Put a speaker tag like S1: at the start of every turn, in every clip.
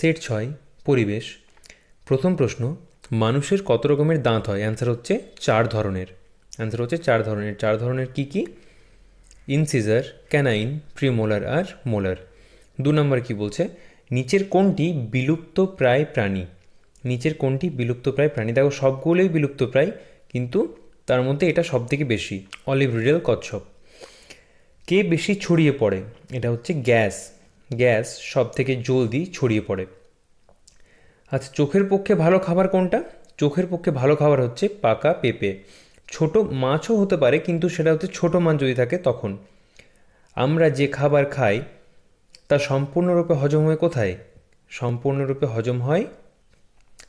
S1: Set ছয়, পরিবেশ। প্রথম প্রশ্ন, মানুষের কত রকমের দাঁত হয়? অ্যান্সার হচ্ছে চার ধরনের। অ্যান্সার হচ্ছে চার ধরনের। চার ধরনের কি কি? ইনসিজার ক্যানাইন প্রিমোলার আর মোলার দু নম্বর কি বলছে? নিচের কোনটি বিলুপ্ত প্রায় প্রাণী। নিচের কোনটি বিলুপ্ত প্রায় প্রাণী। দেখো, সবগুলোই বিলুপ্ত প্রায়, কিন্তু তার মধ্যে এটা সব থেকে বেশি। অলিভ রিডেল, কচ্ছপ। কে বেশি ছড়িয়ে পড়ে? এটা হচ্ছে গ্যাস। গ্যাস সব থেকে জলদি ছড়িয়ে পড়ে। আচ্ছা চোখের পক্ষে ভালো খাবার কোনটা? চোখের পক্ষে ভালো খাবার হচ্ছে পাকা পেঁপে। ছোট মাছও হতে পারে, কিন্তু সেটা হচ্ছে ছোট মাছ যদি থাকে তখন। আমরা যে খাবার খাই, তা সম্পূর্ণরূপে হজম হয় কোথায়? সম্পূর্ণরূপে হজম হয়,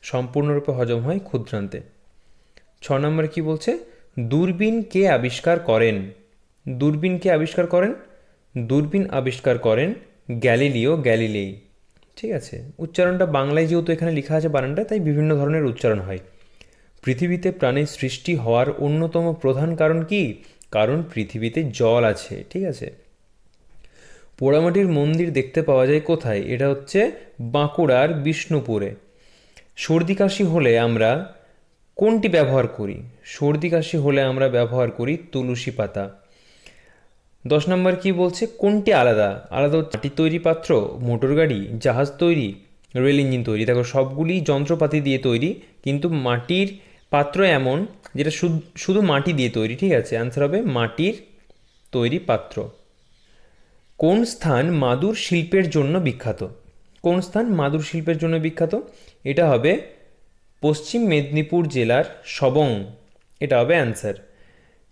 S1: সম্পূর্ণরূপে হজম হয় ক্ষুদ্রান্তে। ছ নম্বর কি বলছে? দূরবীন কে আবিষ্কার করেন? দূরবীন কে আবিষ্কার করেন? দূরবীন আবিষ্কার করেন গ্যালিলিও গ্যালিলেই। ঠিক আছে? উচ্চারণটা বাংলায় যেহেতু এখানে লেখা আছে বানানটা তাই বিভিন্ন ধরনের উচ্চারণ হয়। পৃথিবীতে প্রাণীর সৃষ্টি হওয়ার অন্যতম প্রধান কারণ কি? কারণ পৃথিবীতে জল আছে, ঠিক আছে? পোড়ামাটির মন্দির দেখতে পাওয়া যায় কোথায়? এটা হচ্ছে বাঁকুড়ার বিষ্ণুপুরে। সর্দি কাশি হলে আমরা কোনটি ব্যবহার করি? সর্দি কাশি হলে আমরা ব্যবহার করি তুলসী পাতা। দশ নম্বর কি বলছে? কোনটি আলাদা? আলাদা মাটির তৈরি পাত্র, মোটর গাড়ি, জাহাজ তৈরি, রেল ইঞ্জিন তৈরি। দেখো, সবগুলি যন্ত্রপাতি দিয়ে তৈরি, কিন্তু মাটির পাত্র এমন যেটা শুধু শুধু মাটি দিয়ে তৈরি, ঠিক আছে? অ্যান্সার হবে মাটির তৈরি পাত্র। কোন স্থান মাদুর শিল্পের জন্য বিখ্যাত? কোন স্থান মাদুর শিল্পের জন্য বিখ্যাত? এটা হবে পশ্চিম মেদিনীপুর জেলার সবং। এটা হবে অ্যান্সার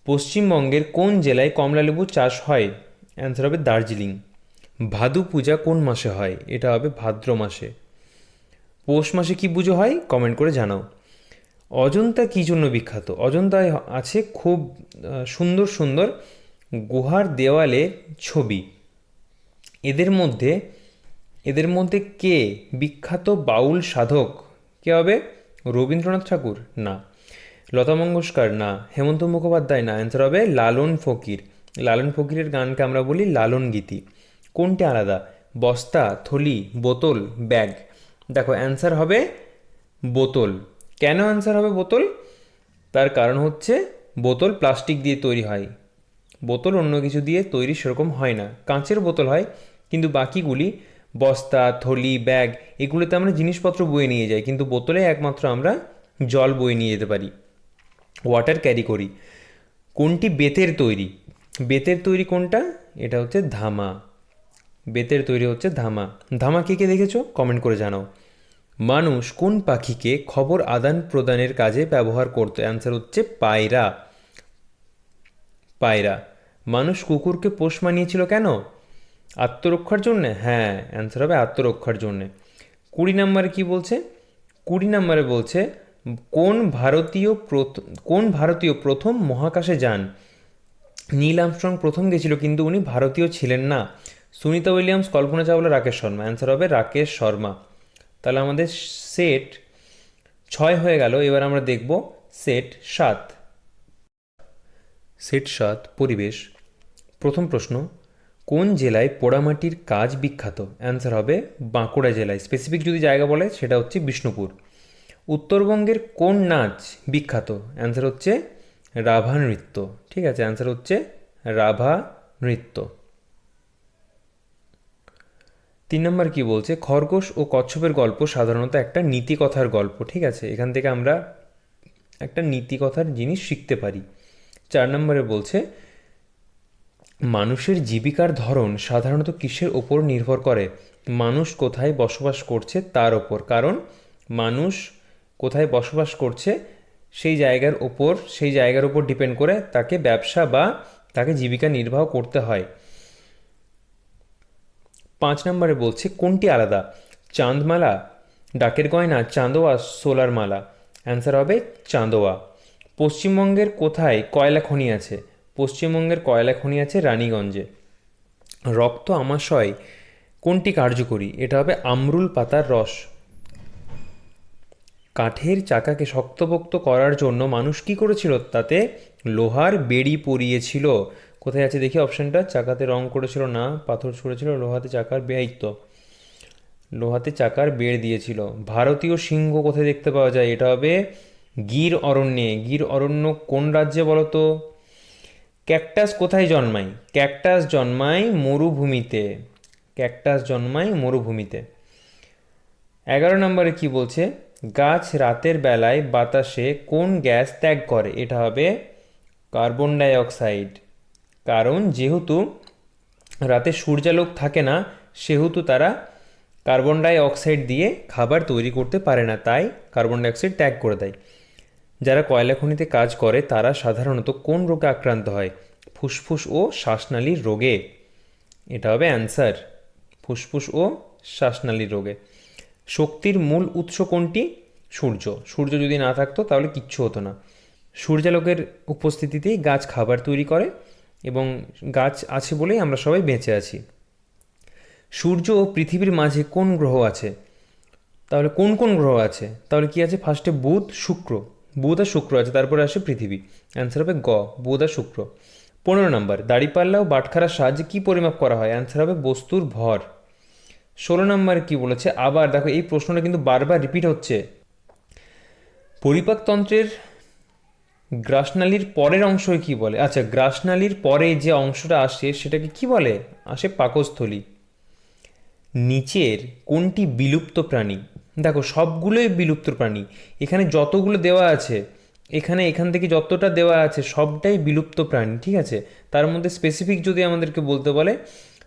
S1: পশ্চিমবঙ্গের কোন জেলায় কমলালেবু চাষ হয়? অ্যান্সার হবে দার্জিলিং। ভাদু পূজা কোন মাসে হয়? এটা হবে ভাদ্র মাসে। পৌষ মাসে কি পুজো হয়? কমেন্ট করে জানাও। অজন্তা কী জন্য বিখ্যাত? অজন্তায় আছে খুব সুন্দর সুন্দর গুহার দেওয়ালে ছবি। এদের মধ্যে এদের মধ্যে কে বিখ্যাত বাউল সাধক? কে হবে? রবীন্দ্রনাথ ঠাকুর? না। লতা মঙ্গেশকর না, হেমন্ত মুখোপাধ্যায় না, অ্যান্সার হবে লালন ফকির। লালন ফকিরের গানকে আমরা বলি লালন গীতি। কোনটি আলাদা? বস্তা, থলি, বোতল, ব্যাগ। দেখো, অ্যান্সার হবে বোতল। কেন অ্যান্সার হবে বোতল? তার কারণ হচ্ছে বোতল প্লাস্টিক দিয়ে তৈরি হয়। বোতল অন্য কিছু দিয়ে তৈরি সেরকম হয় না। কাঁচের বোতল হয়, কিন্তু বাকিগুলি, বস্তা, থলি, ব্যাগ, এগুলোতে আমরা জিনিসপত্র বয়ে নিয়ে যাই, কিন্তু বোতলে একমাত্র আমরা জল বয়ে নিয়ে যেতে পারি। ওয়াটার ক্যারি করি। কোনটি বেতের তৈরি? বেতের তৈরি কোনটা? এটা হচ্ছে ধামা। বেতের তৈরি হচ্ছে ধামা। ধামা কে কে দেখেছ? কমেন্ট করে জানাও। মানুষ কোন পাখিকে খবর আদান প্রদানের কাজে ব্যবহার করতো? অ্যান্সার হচ্ছে পায়রা। পায়রা। মানুষ কুকুরকে পোষ মানিয়েছিল কেন? আত্মরক্ষার জন্যে? হ্যাঁ অ্যান্সার হবে আত্মরক্ষার জন্যে। কুড়ি নম্বরে কি বলছে? কুড়ি নম্বরে বলছে কোন ভারতীয় কোন ভারতীয় প্রথম মহাকাশে যান? নীল আমস্ট্রং প্রথম গেছিল, কিন্তু উনি ভারতীয় ছিলেন না। সুনিতা উইলিয়ামস, কল্পনা চাওলা, রাকেশ শর্মা। অ্যান্সার হবে রাকেশ শর্মা। তাহলে আমাদের সেট ছয় হয়ে গেল, এবার আমরা দেখব সেট সাত। সেট সাত, পরিবেশ। প্রথম প্রশ্ন, কোন জেলায় পোড়ামাটির কাজ বিখ্যাত? অ্যান্সার হবে বাঁকুড়া জেলায়। স্পেসিফিক যদি জায়গা বলে, সেটা হচ্ছে বিষ্ণুপুর। উত্তরবঙ্গের কোন নাচ বিখ্যাত? অ্যান্সার হচ্ছে রাভা নৃত্য। ঠিক আছে অ্যান্সার হচ্ছে রাভা নৃত্য। তিন নম্বর কি বলছে? খরগোশ ও কচ্ছপের গল্প সাধারণত একটা নীতিকথার গল্প, ঠিক আছে? এখান থেকে আমরা একটা নীতিকথার জিনিস শিখতে পারি। চার নম্বরে বলছে, মানুষের জীবিকার ধরন সাধারণত কিসের ওপর নির্ভর করে? মানুষ কোথায় বসবাস করছে তার ওপর। কারণ মানুষ কোথায় বসবাস করছে, সেই জায়গার ওপর সেই জায়গার ওপর ডিপেন্ড করে তাকে ব্যবসা বা তাকে জীবিকা নির্বাহ করতে হয়। পাঁচ নম্বরে বলছে, কোনটি আলাদা? চাঁদমালা, ডাকের গয়না, চাঁদোয়া, সোলার মালা। অ্যান্সার হবে, চাঁদোয়া। পশ্চিমবঙ্গের কোথায় কয়লা খনি আছে? পশ্চিমবঙ্গের কয়লা খনি আছে রানীগঞ্জে। রক্ত আমাশয় কোনটি কার্যকরী? এটা হবে আমরুল পাতার রস। কাঠের চাকাকে শক্তপোক্ত করার জন্য মানুষ কি করেছিল? তাতে লোহার বেড়ি পরিয়েছিল কোথায় আছে দেখি অপশানটা? চাকাতে রং করেছিল, না, পাথর ছুঁড়েছিল, লোহাতে চাকার বেআইত্ব লোহাতে চাকার বেড় দিয়েছিল। ভারতীয় সিংহ কোথায় দেখতে পাওয়া যায়? এটা হবে গির অরণ্যে। গির অরণ্য কোন রাজ্যে বলো তো ক্যাকটাস কোথায় জন্মায়? ক্যাকটাস জন্মায় মরুভূমিতে। ক্যাকটাস জন্মায় মরুভূমিতে। এগারো নম্বরে কি বলছে? গাছ রাতের বেলায় বাতাসে কোন গ্যাস ত্যাগ করে? এটা হবে কার্বন ডাই অক্সাইড কারণ যেহেতু রাতে সূর্যালোক থাকে না, সেহেতু তারা কার্বন ডাই অক্সাইড দিয়ে খাবার তৈরি করতে পারে না, তাই কার্বন ডাই অক্সাইড ত্যাগ করে দেয়। যারা কয়লা খনিতে কাজ করে, তারা সাধারণত কোন রোগে আক্রান্ত হয়? ফুসফুস ও শ্বাসনালীর রোগে। এটা হবে অ্যান্সার। ফুসফুস ও শ্বাসনালীর রোগে। শক্তির মূল উৎস কোনটি? সূর্য। সূর্য যদি না থাকতো তাহলে কিচ্ছু হতো না। সূর্যালোকের উপস্থিতিতেই গাছ খাবার তৈরি করে এবং গাছ আছে বলেই আমরা সবাই বেঁচে আছি। সূর্য ও পৃথিবীর মাঝে কোন গ্রহ আছে? তাহলে কোন কোন গ্রহ আছে? তাহলে কি আছে? ফার্স্টে বুধ, শুক্র। বুধ আর শুক্র আছে, তারপরে আসে পৃথিবী। অ্যান্সার হবে গ, বুধ আর শুক্র। পনেরো নম্বর, দাড়িপাল্লা ও বাটখারার সাহায্যে কী পরিমাপ করা হয়? অ্যান্সার হবে বস্তুর ভর। ষোলো নম্বরে কি বলেছে? আবার দেখো, এই প্রশ্নটা কিন্তু বারবার রিপিট হচ্ছে। পরিপাকতন্ত্রের গ্রাসনালির পরের অংশকে কি বলে? আচ্ছা গ্রাসনালির পরে যে অংশটা আসে, সেটাকে কি বলে? আসে পাকস্থলী। নিচের কোনটি বিলুপ্ত প্রাণী? দেখো, সবগুলোই বিলুপ্ত প্রাণী। এখানে যতগুলো দেওয়া আছে, এখানে এখান থেকে যতটা দেওয়া আছে, সবটাই বিলুপ্ত প্রাণী, ঠিক আছে? তার মধ্যে স্পেসিফিক যদি আমাদেরকে বলতে বলে,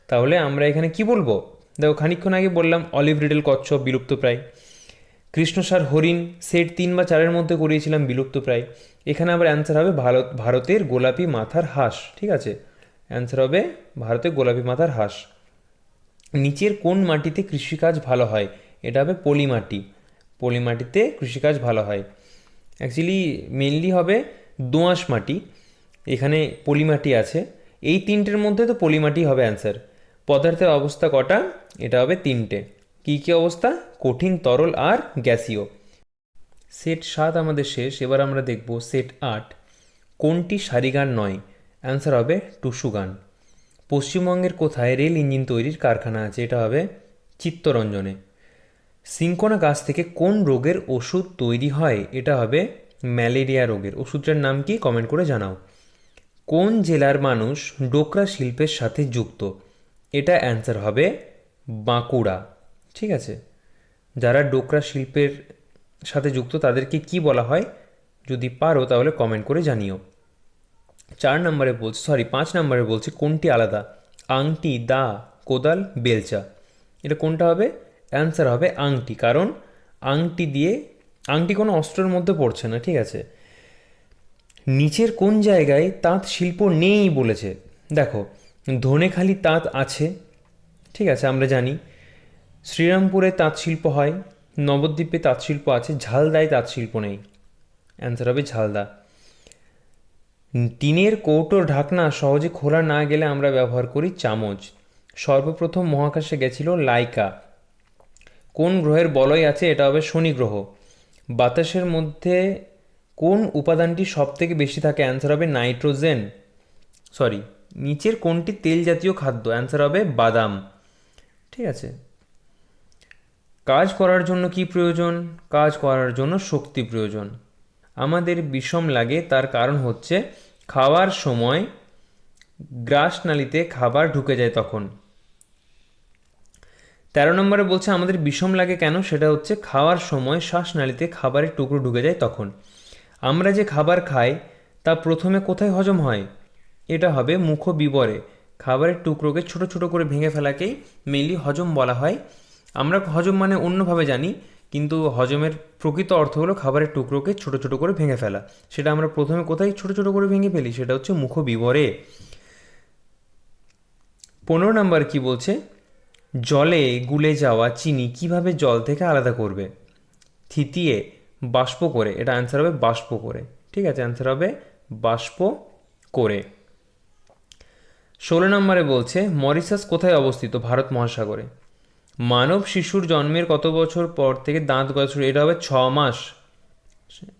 S1: তাহলে আমরা এখানে কি বলব? দেখো, খানিকক্ষণ আগে বললাম অলিভ রিডেল কচ্ছপ, বিলুপ্ত প্রায়। কৃষ্ণসার হরিণ, সেট তিন বা চারের মধ্যে করিয়েছিলাম বিলুপ্ত প্রায়। এখানে আবার অ্যান্সার হবে ভারত ভারতের গোলাপি মাথার হাঁস, ঠিক আছে? অ্যান্সার হবে ভারতের গোলাপি মাথার হাঁস। নিচের কোন মাটিতে কৃষিকাজ ভালো হয়? এটা হবে পলি মাটি পলি মাটিতে কৃষিকাজ ভালো হয়। অ্যাকচুয়ালি মেনলি হবে দোআঁশ মাটি। এখানে পলি মাটি আছে। এই তিনটের মধ্যে তো পলি মাটি হবে অ্যান্সার পদার্থের অবস্থা কটা? এটা হবে তিনটে। কী কী অবস্থা? কঠিন, তরল আর গ্যাসীয়। সেট সাত আমাদের শেষ, এবার আমরা দেখব সেট আট। কোনটি সারি গান নয়? অ্যান্সার হবে টুসু গান। পশ্চিমবঙ্গের কোথায় রেল ইঞ্জিন তৈরির কারখানা আছে? এটা হবে চিত্তরঞ্জনে। সিঙ্কোনা গাছ থেকে কোন রোগের ওষুধ তৈরি হয়? এটা হবে ম্যালেরিয়া রোগের। ওষুধটার নাম কি? কমেন্ট করে জানাও। কোন জেলার মানুষ ডোকরা শিল্পের সাথে যুক্ত? এটা অ্যান্সার হবে বাঁকুড়া, ঠিক আছে? যারা ডোকরা শিল্পের সাথে যুক্ত, তাদেরকে কি বলা হয়? যদি পারো তাহলে কমেন্ট করে জানিও। চার নম্বরে বলছি সরি পাঁচ নম্বরে বলছি কোনটি আলাদা? আংটি, দা, কোদাল, বেলচা। এটা কোনটা হবে? অ্যান্সার হবে আংটি, কারণ আংটি দিয়ে, আংটি কোনো অস্ত্রের মধ্যে পড়ছে না, ঠিক আছে? নিচের কোন জায়গায় তাঁত শিল্প নেই বলেছে? দেখো ধনেখালি তাঁত আছে, ঠিক আছে, আমরা জানি। শ্রীরামপুরে তাঁত শিল্প হয়, নবদ্বীপে তাঁত শিল্প আছে, ঝালদায় তাঁত শিল্প নেই। অ্যান্সার হবে ঝালদা। টিনের কৌটোর ঢাকনা সহজে খোলা না গেলে আমরা ব্যবহার করি চামচ। সর্বপ্রথম মহাকাশে গেছিল লাইকা। কোন গ্রহের বলয় আছে, এটা হবে শনি গ্রহ। বাতাসের মধ্যে কোন উপাদানটি সব থেকে বেশি থাকে? অ্যান্সার হবে নাইট্রোজেন। সরি নিচের কোনটি তেল জাতীয় খাদ্য? অ্যান্সার হবে বাদাম। ঠিক আছে। কাজ করার জন্য কি প্রয়োজন? কাজ করার জন্য শক্তি প্রয়োজন। আমাদের বিষম লাগে, তার কারণ হচ্ছে খাওয়ার সময় গ্রাসনালীতে খাবার ঢুকে যায় তখন। তেরো নম্বরে বলছে, আমাদের বিষম লাগে কেন? সেটা হচ্ছে খাওয়ার সময় শ্বাসনালীতে খাবারের টুকরো ঢুকে যায় তখন। আমরা যে খাবার খাই, তা প্রথমে কোথায় হজম হয়? এটা হবে মুখ বিবরে খাবারের টুকরোকে ছোট ছোট করে ভেঙে ফেলাকেই মেনলি হজম বলা হয়। আমরা হজম মানে অন্যভাবে জানি, কিন্তু হজমের প্রকৃত অর্থ হলো খাবারের টুকরোকে ছোট ছোট করে ভেঙে ফেলা। সেটা আমরা প্রথমে কোথায় ছোট ছোট করে ভেঙে ফেলি? সেটা হচ্ছে মুখ বিবরে পনেরো নাম্বার কি বলছে? জলে গুলে যাওয়া চিনি কীভাবে জল থেকে আলাদা করবে? থিতিয়ে বাষ্প করে। এটা অ্যান্সার হবে বাষ্প করে। ঠিক আছে অ্যান্সার হবে বাষ্প করে। ষোলো নম্বরে বলছে মরিসাস কোথায় অবস্থিত? ভারত মহাসাগরে। মানব শিশুর জন্মের কত বছর পর থেকে দাঁত গজা শুরু এটা হবে ছ মাস।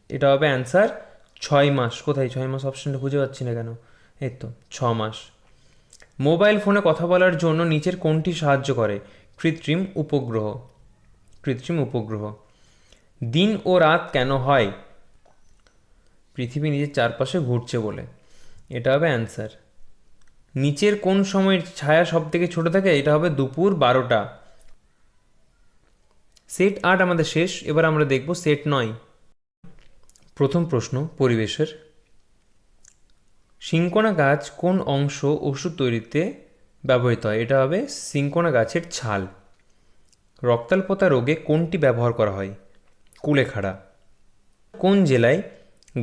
S1: এটা হবে অ্যান্সার, ছয় মাস। কোথায়? ছয় মাস অপশনটা খুঁজে পাচ্ছি না কেন? এই তো, ছ মাস। মোবাইল ফোনে কথা বলার জন্য নিচের কোনটি সাহায্য করে? কৃত্রিম উপগ্রহ। কৃত্রিম উপগ্রহ। দিন ও রাত কেন হয়? পৃথিবী নিজের চারপাশে ঘুরছে বলে। এটা হবে অ্যান্সার। নিচের কোন সময়ের ছায়া সব থেকে ছোট থাকে? এটা হবে দুপুর বারোটা। সেট আট আমাদের শেষ, এবার আমরা দেখব সেট নয়। প্রথম প্রশ্ন, পরিবেশের। সিঙ্কোনা গাছ কোন অংশ ওষুধ তৈরিতে ব্যবহৃত হয়? এটা হবে সিঙ্কোনা গাছের ছাল। রক্তাল্পতা রোগে কোনটি ব্যবহার করা হয়? কুলেখাড়া। কোন জেলায়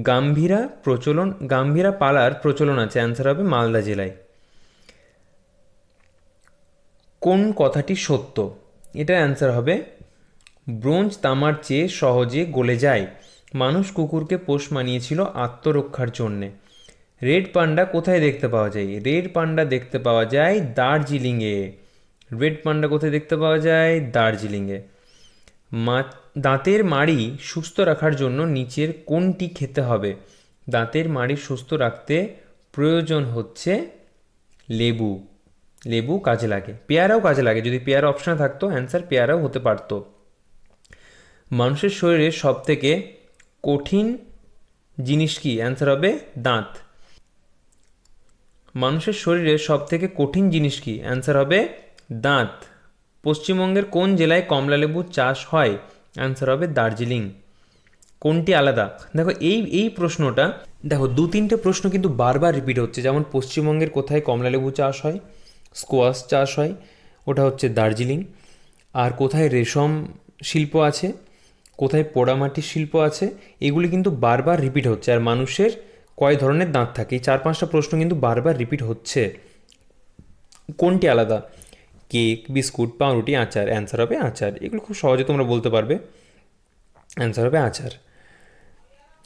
S1: গাম্ভীরা প্রচলন, গাম্ভীরা পালার প্রচলন আছে? অ্যান্সার হবে মালদা জেলায়। কোন কথাটি সত্য? এটার অ্যান্সার হবে, ব্রোঞ্জ তামার চেয়ে সহজে গলে যায়। মানুষ কুকুরকে পোষ মানিয়েছিল আত্মরক্ষার জন্যে। রেড পান্ডা কোথায় দেখতে পাওয়া যায়? রেড পান্ডা দেখতে পাওয়া যায় দার্জিলিংয়ে। রেড পান্ডা কোথায় দেখতে পাওয়া যায়? দার্জিলিংয়ে। মা, দাঁতের মাড়ি সুস্থ রাখার জন্য নিচের কোনটি খেতে হবে? দাঁতের মাড়ি সুস্থ রাখতে প্রয়োজন হচ্ছে লেবু। লেবু কাজে লাগে। পেয়ারাও কাজে লাগে। যদি পেয়ারা অপশানে থাকতো অ্যান্সার পেয়ারাও হতে পারতো। মানুষের শরীরে সব থেকে কঠিন জিনিস কি? অ্যান্সার হবে দাঁত। মানুষের শরীরে সব থেকে কঠিন জিনিস কি? অ্যান্সার হবে দাঁত। পশ্চিমবঙ্গের কোন জেলায় কমলালেবু চাষ হয়? অ্যান্সার হবে দার্জিলিং। কোনটি আলাদা? দেখো, এই এই প্রশ্নটা, দেখো দু তিনটে প্রশ্ন কিন্তু বারবার রিপিট হচ্ছে। যেমন, পশ্চিমবঙ্গের কোথায় কমলালেবু চাষ হয়? স্কোয়াশ চাষ হয়, ওটা হচ্ছে দার্জিলিং। আর কোথায় রেশম শিল্প আছে, কোথায় পোড়ামাটির শিল্প আছে, এগুলি কিন্তু বারবার রিপিট হচ্ছে। আর মানুষের কয় ধরনের দাঁত থাকে, এই চার পাঁচটা প্রশ্ন কিন্তু বারবার রিপিট হচ্ছে। কোনটি আলাদা? কেক, বিস্কুট, পাউরুটি, আচার অ্যান্সার হবে আচার। এগুলো খুব সহজে তোমরা বলতে পারবে। অ্যান্সার হবে আচার।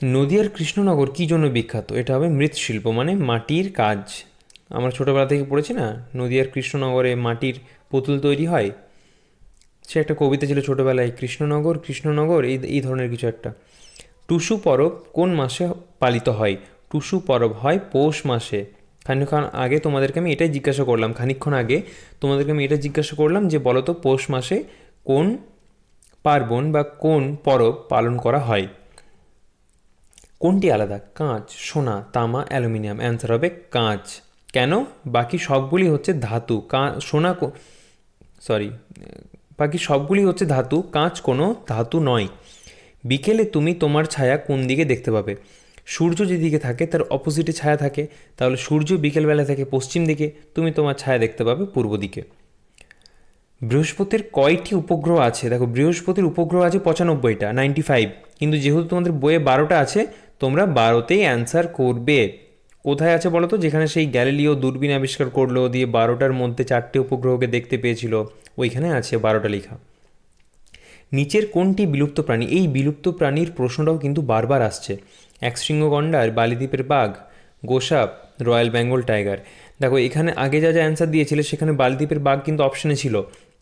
S1: নদিয়ার কৃষ্ণনগর কী জন্য বিখ্যাত? এটা হবে মৃৎশিল্প মানে মাটির কাজ। আমরা ছোটোবেলা থেকে পড়েছি না? নদিয়ার কৃষ্ণনগরে মাটির পুতুল তৈরি হয়। সে একটা কবিতা ছিল ছোটোবেলায়, কৃষ্ণনগর কৃষ্ণনগর এই এই ধরনের কিছু একটা। টুসু পরব কোন মাসে পালিত হয়? টুসু পরব হয় পৌষ মাসে। খানিকক্ষণ আগে তোমাদেরকে আমি এটাই জিজ্ঞাসা করলাম, খানিকক্ষণ আগে তোমাদেরকে আমি এটা জিজ্ঞাসা করলাম যে, বলো তো পৌষ মাসে কোন পার্বণ বা কোন পরব পালন করা হয়? কোনটি আলাদা? কাঁচ, সোনা, তামা, অ্যালুমিনিয়াম। অ্যান্সার হবে কাঁচ। কেন? বাকি সবগুলি হচ্ছে ধাতু। কা, সোনা সরি বাকি সবগুলি হচ্ছে ধাতু, কাঁচ কোনো ধাতু নয়। বিকেলে তুমি তোমার ছায়া কোন দিকে দেখতে পাবে? সূর্য যেদিকে থাকে, তার অপোজিটে ছায়া থাকে। তাহলে সূর্য বিকেলবেলা থাকে পশ্চিম দিকে, তুমি তোমার ছায়া দেখতে পাবে পূর্ব দিকে। বৃহস্পতির কয়টি উপগ্রহ আছে? দেখো, বৃহস্পতির উপগ্রহ আছে পঁচানব্বইটা নাইনটি ফাইভ কিন্তু যেহেতু তোমাদের বইয়ে বারোটা আছে, তোমরা বারোতেই অ্যান্সার করবে। কোথায় আছে বলো তো? যেখানে সেই গ্যালিলিও দূরবীন আবিষ্কার করল, দিয়ে বারোটার মধ্যে চারটে উপগ্রহকে দেখতে পেয়েছিল। ওইখানে আছে বারোটা লেখা। নিচের কোনটি বিলুপ্ত প্রাণী? এই বিলুপ্ত প্রাণীর প্রশ্নটাও কিন্তু বারবার আসছে। একশৃঙ্গ গন্ডার বালিদ্বীপের বাঘ, গোসাপ, রয়্যাল বেঙ্গল টাইগার। দেখো, এখানে আগে যা যা অ্যান্সার দিয়েছিলে, সেখানে বালিদ্বীপের বাঘ কিন্তু অপশানে ছিল,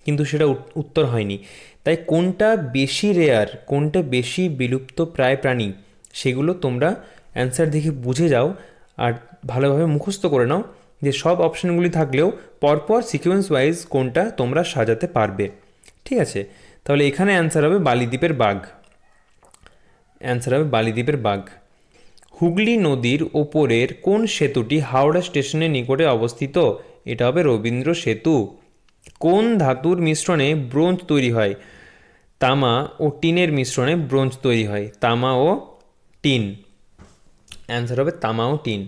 S1: কিন্তু সেটা উত্তর হয়নি। তাই কোনটা বেশি রেয়ার, কোনটা বেশি বিলুপ্ত প্রায় প্রাণী, সেগুলো তোমরা অ্যান্সার দেখে বুঝে যাও। আর ভালোভাবে মুখস্থ করে নাও যে সব অপশানগুলি থাকলেও পরপর সিকোয়েন্স ওয়াইজ কোনটা তোমরা সাজাতে পারবে। ঠিক আছে? তাহলে এখানে অ্যান্সার হবে বালিদ্বীপের বাঘ। অ্যান্সার হবে বালিদ্বীপের বাঘ। হুগলি নদীর ওপরের কোন সেতুটি হাওড়া স্টেশনের নিকটে অবস্থিত? এটা হবে রবীন্দ্র সেতু। কোন ধাতুর মিশ্রণে ব্রোঞ্জ তৈরি হয়? তামা ও টিনের মিশ্রণে ব্রোঞ্জ তৈরি হয়। তামা ও টিন। অ্যান্সার হবে তামা ও টিন।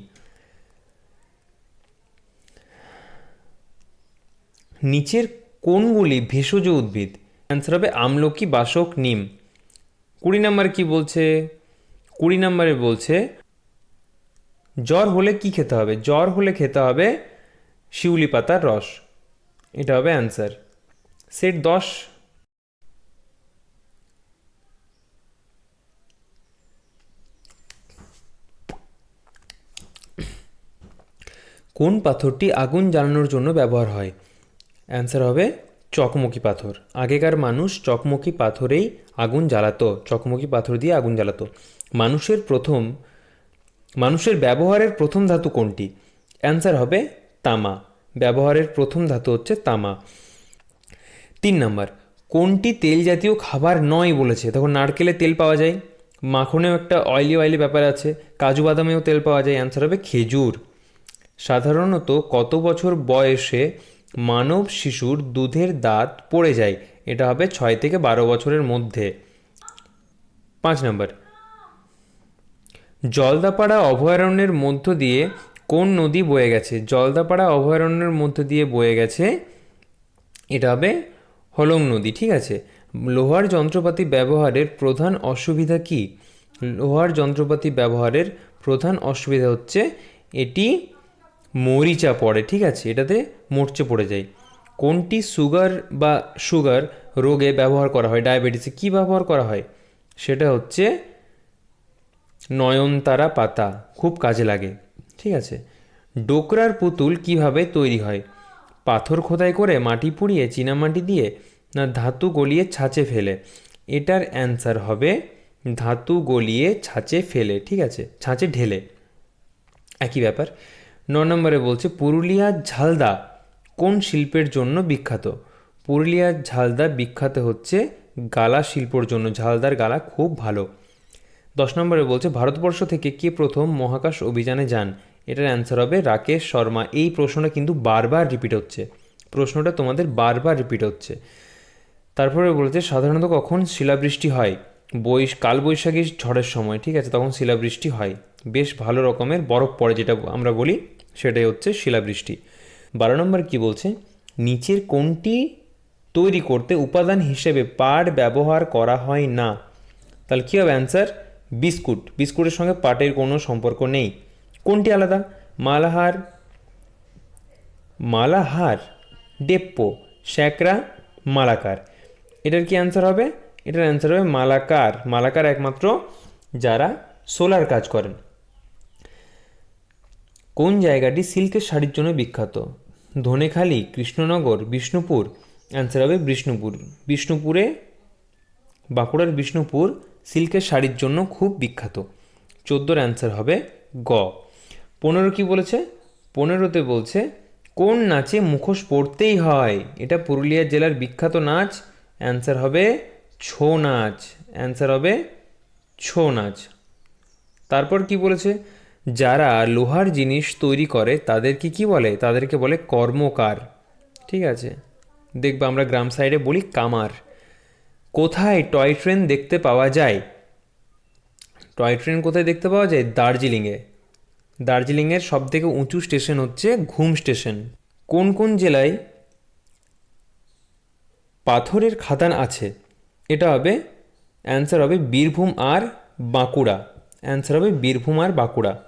S1: নিচের কোনগুলি ভেষজ উদ্ভিদ। অ্যান্সার হবে আমলকি, বাসক, নিম। কুড়ি নাম্বার কি বলছে? কুড়ি নাম্বারে বলছে, জ্বর হলে কি খেতে হবে? জ্বর হলে খেতে হবে শিউলি পাতার রস। এটা হবে অ্যান্সার সেট দশ। কোন পাথরটি আগুন জ্বালানোর জন্য ব্যবহার হয়? অ্যান্সার হবে, চকমকি পাথর। আগেকার মানুষ চকমকি পাথরেই আগুন জ্বালাতো, চকমকি পাথর দিয়ে আগুন জ্বালাতো। মানুষের প্রথম, মানুষের ব্যবহারের প্রথম ধাতু কোনটি? অ্যান্সার হবে, তামা। ব্যবহারের প্রথম ধাতু হচ্ছে তামা। তিন নাম্বার, কোনটি তেল জাতীয় খাবার নয় বলেছে? তখন নারকেলে তেল পাওয়া যায়, মাখনেও একটা অয়েলি অয়েলি ব্যাপার আছে, কাজু বাদামেও তেল পাওয়া যায় অ্যান্সার হবে খেজুর। সাধারণত কত বছর বয়সে মানব শিশুর দুধের দাঁত পড়ে যায়? এটা হবে ছয় থেকে বারো বছরের মধ্যে। পাঁচ নম্বর। জলদাপাড়া অভয়ারণ্যের মধ্য দিয়ে কোন নদী বয়ে গেছে? জলদাপাড়া অভয়ারণ্যের মধ্য দিয়ে বয়ে গেছে, এটা হবে হলং নদী, ঠিক আছে? লোহার যন্ত্রপাতি ব্যবহারের প্রধান অসুবিধা কি? লোহার যন্ত্রপাতি ব্যবহারের প্রধান অসুবিধা হচ্ছে এটি মরিচা পড়ে, ঠিক আছে? এটাতে মরচে পড়ে যায়। কোনটি সুগার বা সুগার রোগে ব্যবহার করা হয়? ডায়াবেটিসে কি ব্যবহার করা হয়? সেটা হচ্ছে নয়নতারা পাতা, খুব কাজে লাগে, ঠিক আছে? ডোকরার পুতুল কীভাবে তৈরি হয়? পাথর খোদাই করে মাটি পুড়িয়ে চীনামাটি দিয়ে না ধাতু গলিয়ে ছাঁচে ফেলে? এটার অ্যান্সার হবে ধাতু গলিয়ে ছাঁচে ফেলে, ঠিক আছে? ছাঁচে ঢেলে। একই ব্যাপার। ন নম্বরে বলছে পুরুলিয়ার ঝালদা কোন শিল্পের জন্য বিখ্যাত? পুরুলিয়ার ঝালদা বিখ্যাত হচ্ছে গালা শিল্পর জন্য। ঝালদার গালা খুব ভালো। দশ নম্বরে বলছে, ভারতবর্ষ থেকে কে প্রথম মহাকাশ অভিযানে যান? এটার অ্যান্সার হবে রাকেশ শর্মা। এই প্রশ্নটা কিন্তু বারবার রিপিট হচ্ছে। প্রশ্নটা তোমাদের বারবার রিপিট হচ্ছে। তারপরে বলেছে, সাধারণত কখন শিলাবৃষ্টি হয়? বৈশ কালবৈশাখী ঝড়ের সময়, ঠিক আছে? তখন শিলাবৃষ্টি হয়। বেশ ভালো রকমের বরফ পড়ে, যেটা আমরা বলি সেটাই হচ্ছে শিলাবৃষ্টি। বারো নম্বর কি বলছে? নিচের কোনটি তৈরি করতে উপাদান হিসেবে পাট ব্যবহার করা হয় না। তাহলে কী হবে অ্যান্সার বিস্কুট। বিস্কুটের সঙ্গে পাটের কোনো সম্পর্ক নেই। কোনটি আলাদা? মালাহার মালাহার ডেপ্পো শ্যাকরা মালাকার। এটার কি অ্যান্সার হবে? এটার অ্যান্সার হবে মালাকার। মালাকার একমাত্র যারা সোলার কাজ করেন। কোন জায়গাটি সিল্কের শাড়ির জন্য বিখ্যাত? ধনেখালি, কৃষ্ণনগর, বিষ্ণুপুর। অ্যান্সার হবে বিষ্ণুপুর। বিষ্ণুপুরে, বাঁকুড়ার বিষ্ণুপুর সিল্কের শাড়ির জন্য খুব বিখ্যাত। চোদ্দোর অ্যান্সার হবে গ। পনেরো কি বলেছে? পনেরোতে বলছে, কোন নাচে মুখোশ পড়তেই হয়? এটা পুরুলিয়া জেলার বিখ্যাত নাচ। অ্যান্সার হবে ছৌ নাচ। অ্যান্সার হবে ছৌ নাচ। তারপর কি বলেছে? যারা লোহার জিনিস তৈরি করে, তাদেরকে কি বলে? তাদেরকে বলে কর্মকার। ঠিক আছে? দেখবে আমরা গ্রাম সাইডে বলি কামার। কোথায় টয় ট্রেন দেখতে পাওয়া যায়? টয় ট্রেন কোথায় দেখতে পাওয়া যায়? দার্জিলিংয়ে। দার্জিলিংয়ের সবথেকে উঁচু স্টেশন হচ্ছে ঘুম স্টেশন। কোন কোন জেলায় পাথরের খাদান আছে? এটা হবে অ্যান্সার হবে বীরভূম আর বাঁকুড়া। অ্যান্সার হবে বীরভূম আর বাঁকুড়া।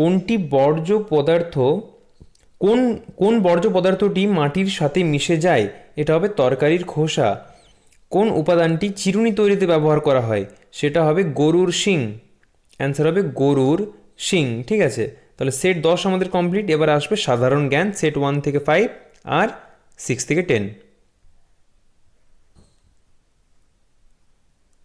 S1: কোনটি বর্জ্য পদার্থ, কোন কোন বর্জ্য পদার্থটি মাটির সাথে মিশে যায়, এটা হবে তরকারির খোসা। কোন উপাদানটি চিরুনি তৈরিতে ব্যবহার করা হয়, সেটা হবে গরুর শিং। অ্যান্সার হবে গরুর শিং, ঠিক আছে? তাহলে সেট দশ আমাদের কমপ্লিট এবার আসবে সাধারণ জ্ঞান সেট ওয়ান থেকে ফাইভ আর সিক্স থেকে টেন